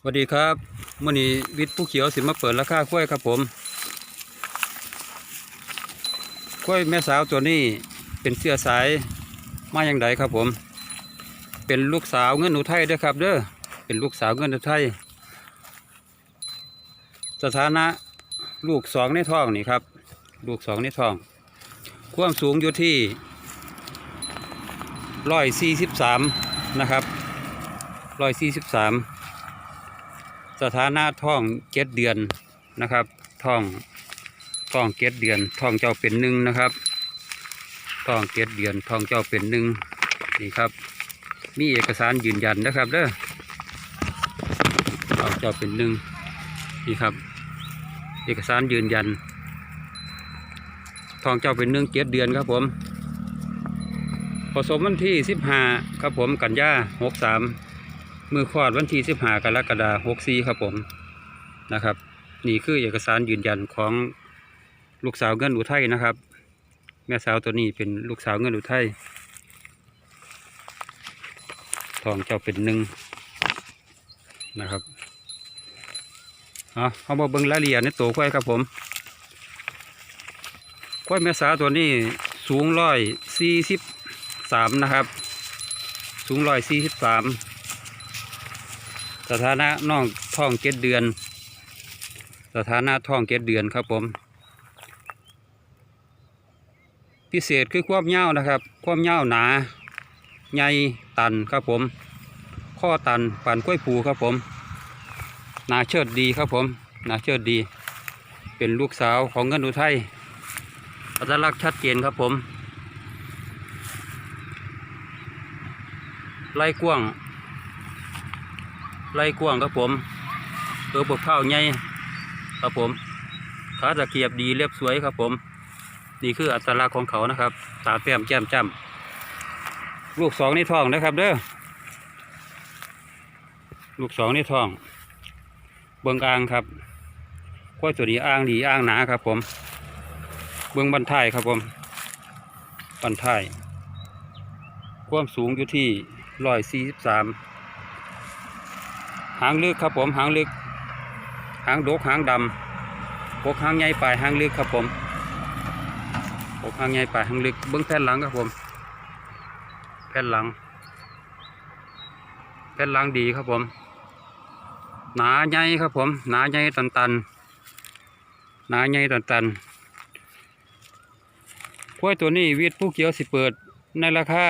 สวัสดีครับมื่อนี้วิทย์ผู้เขียวสิมาเปิดราคากล้วยครับผมกล้วยแม่สาวตัวนี้เป็นเสื้อสายมาอย่างไรครับผม เป็นลูกสาวเงินอุทัยด้อครับ เด้อเป็นลูกสาวเงินอุทัยสถานะลูกสองในท้องนี่ครับ ลูกสองในท้อง ความสูงอยู่ที่ร้อยสี่สิบสามนะครับร้อยสี่สิบสาม สถานะท้องเจ็ดเดือนนะครับท้องท้องเจ็ดเดือนท้องเจ้าเป็นหนึ่งนะครับท้องเจ็ดเดือนท้องเจ้าเป็นหนึ่งนี่ครับ มีเอกสารยืนยันนะครับเด้อท้องเจ้าเป็นหนึ่งนี่ครับ เอกสารยืนยันทองเจ้าเป็นหนึ่งเจ็ดเดือนครับผมผสมวันที่สิบห้าครับผมกันยาหกสาม มือคลอดวันที่สิบห้ากรกฎาหกสี่ครับผมนะครับ นี่คือเอกสารยืนยันของลูกสาวเงินอุทัยนะครับ แม่สาวตัวนี้เป็นลูกสาวเงินอุทัยทองเจ้าเป็นหนึ่งนะครับเอาเอามาเบิ้งรายละเอียดในตัวควายครับผมควายแม่สาวตัวนี้สูงร้อยสี่สิบสามนะครับ สูงร้อยสี่สิบสาม สถานะน้องท้องเจ็ดเดือน สถานะท้องเจ็ดเดือนครับผม พิเศษคือความยานะครับความยาหนาใหญ่ตันครับผม ข้อตันปันกล้วยผูครับผมหนาเชิดดีครับผมหนาเชิดดี เป็นลูกสาวของเงินอุทัยอัตลักษณ์ชัดเจนครับผมไล่กว้าง ไล่กว้างครับผมตัวบกข้าวใหญ่ครับผมขาตะเกียบดีเรียบสวยครับผม นี่คืออัตลักษณ์ของเขานะครับ ตาแต้มแจ่มจ้ำลูกสองในท้องนะครับเด้อลูกสองในท้อง เบิงอ่างครับกล้วยตัวนี้อ่างดีอ่างหนาครับผม เบิงบันท้ายครับผมบันท้าย ความสูงอยู่ที่ร้อยสี่สิบสาม หางลึกครับผมหางลึก หางดกหางดำพวกหางใหญ่ปลายหางลึกครับผมพวกหางใหญ่ปลายหางลึกเบื้องแผ่นหลังครับผม แผ่นหลัง แผ่นหลังดีครับผม หนาใหญ่ครับผม หนาใหญ่ตันตันหนาใหญ่ตันตันกล้วยตัวนี้วิทย์ผู้เขียวสิเปิดในราคา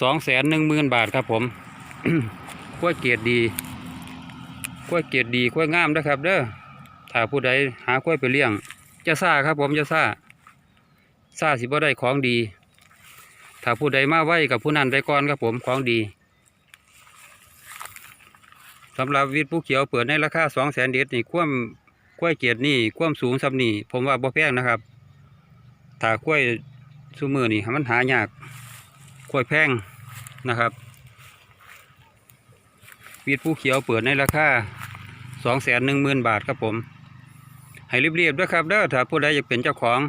สองแสนหนึ่งหมื่นบาทครับผม กล้วยเกียรดีกล้วยเกียรดีกล้วยงามนะครับเด้อถ้าผู้ใดหากล้วยไปเลี้ยง จะซ่าครับผมจะซ่าซ่าสิบ่ได้ของดี ถ้าผู้ใดมาไว้กับผู้นั้นได้ก่อนครับผมของดีสำหรับวิทย์ผู้เขียวเปิดในราคาสองแสนเด็ดนี่คว่ำกล้วยเกียรนี่คว่ำสูงสำนี่ผมว่าบ่แพงนะครับถ้ากล้วยซูมือนี่มันหายากกล้วยแพงนะครับ วีดผู้เขียวเปิดในราคาสองแสนหนึ่งหมื่นบาทครับผม ให้รีบๆด้วยครับเด้อถ้าผู้ใดอยากเป็นเจ้าของ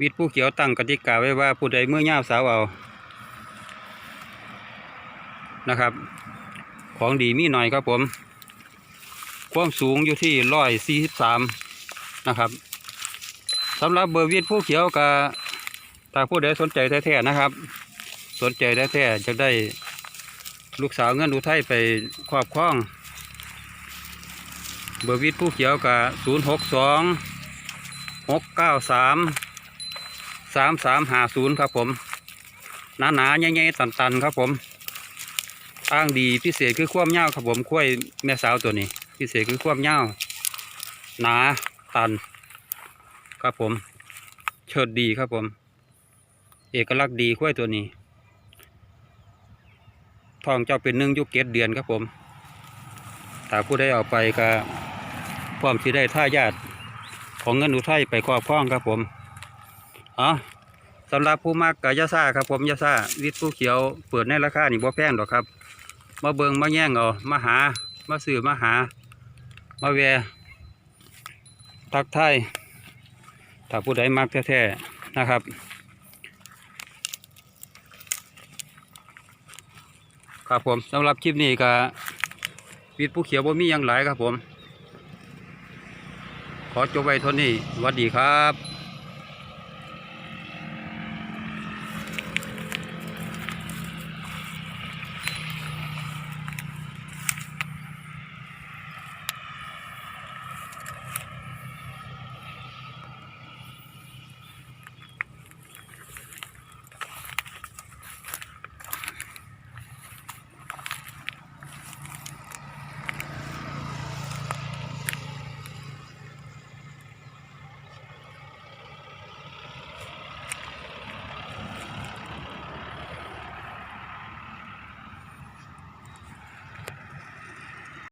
วีดผู้เขียวตั้งกติกาไว้ว่าผู้ใดเมื่อย่าสาวเอานะครับ ของดีมีหน่อยครับผม ความสูงอยู่ที่ร้อยสี่สิบสามนะครับสำหรับเบอร์วีดผู้เขียวกับถ้าผู้ใดสนใจแท้ๆนะครับ สนใจแท้ๆจะได้ ลูกสาวเงินอุทัยไปครอบครอง เบอร์วิทผู้เขียวกับศูนย์หกสองหกเก้าสามสามสามหาศูนย์ครับผม หนาหนาๆใหญ่ๆตันๆ ครับผมอ้างดีพิเศษคือความยาวครับผมคุ้ยแม่สาวตัวนี้ พิเศษคือความยาวหนาตัน ครับผม เชิดดีครับผม เอกลักษณ์ดีคุ้ยตัวนี้ ท้องเจ้าเป็นหนึ่งยุคเกตเดือนครับผมถ้าผู้ได้เอาไปก็พร้อมที่ได้ท่ายาดของเงินอุทัยไปครอบครองครับผมอ๋อสำหรับผู้มากกายาซาครับผมยาซาวิทผู้เขียวเปิดในราคานี่บ่แพงหรอกครับ มาเบิงมาแย่งเอามาหา มาซื้อมาหา มาแวะทักทายถ้าผู้ใดมักแท้ๆนะครับ ครับผมสำหรับคลิปนี้ก็วิดผู้เขียวบ่มียังหลายครับผม ขอจบไว้เท่านี้สวัสดีครับ